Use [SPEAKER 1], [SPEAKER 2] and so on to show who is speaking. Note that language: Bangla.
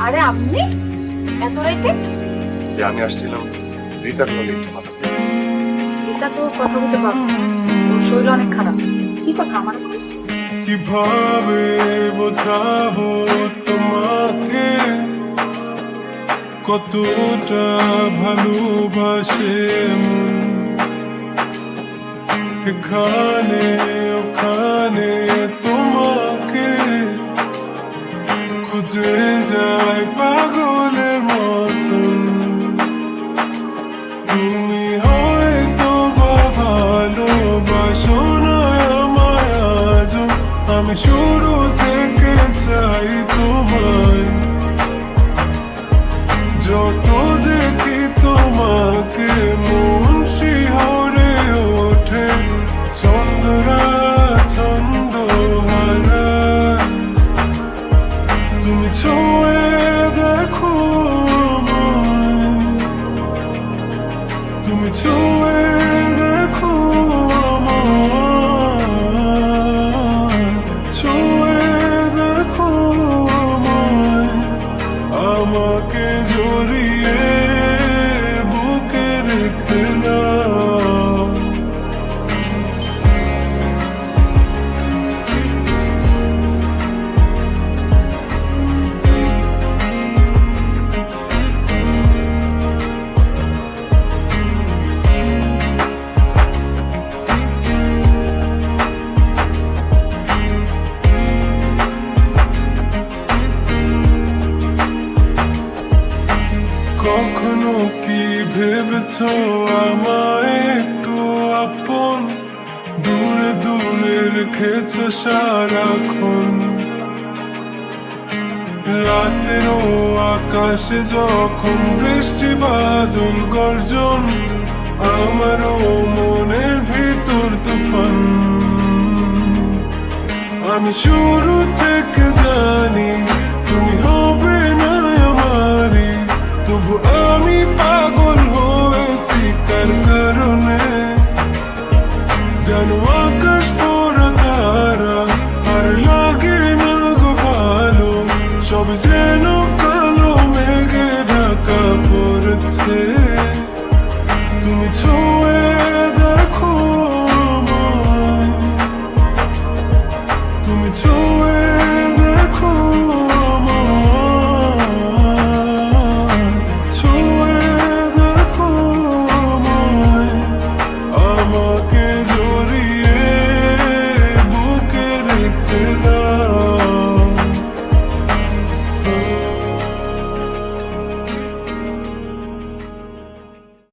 [SPEAKER 1] আরে আপনি? এত রাইতে?
[SPEAKER 2] যে আমি আসছিলাম রিতার একটু কথা বলতে।
[SPEAKER 1] তো কথা বলতে পারব ওর শরীর অনেক খারাপ। কি কথা আমার
[SPEAKER 3] কীভাবে বোঝাবো তোমাকে? কতটা ভালোবাসে। এখানে ওখানে তোমাকে খুঁজে যায় পাগলের মতন তুমি হয়তো বা ভালোবাসো না আমায় আজও। আমি শুরু থেকে চাই ছুঁয়ে আমাকে জড়িয়ে বুকে রেখে কখনো কি ভেবেছ আমায় একটু আপন? দূরে দূরে রেখেছ সারাক্ষণ। রাতেরও আকাশে যখন বৃষ্টি বাদল গর্জন, আমারও মনের ভিতর তুফান। আমি শুরু করছে। তুমি ছুঁয়ে দেখো তুমি ছুঁয়ে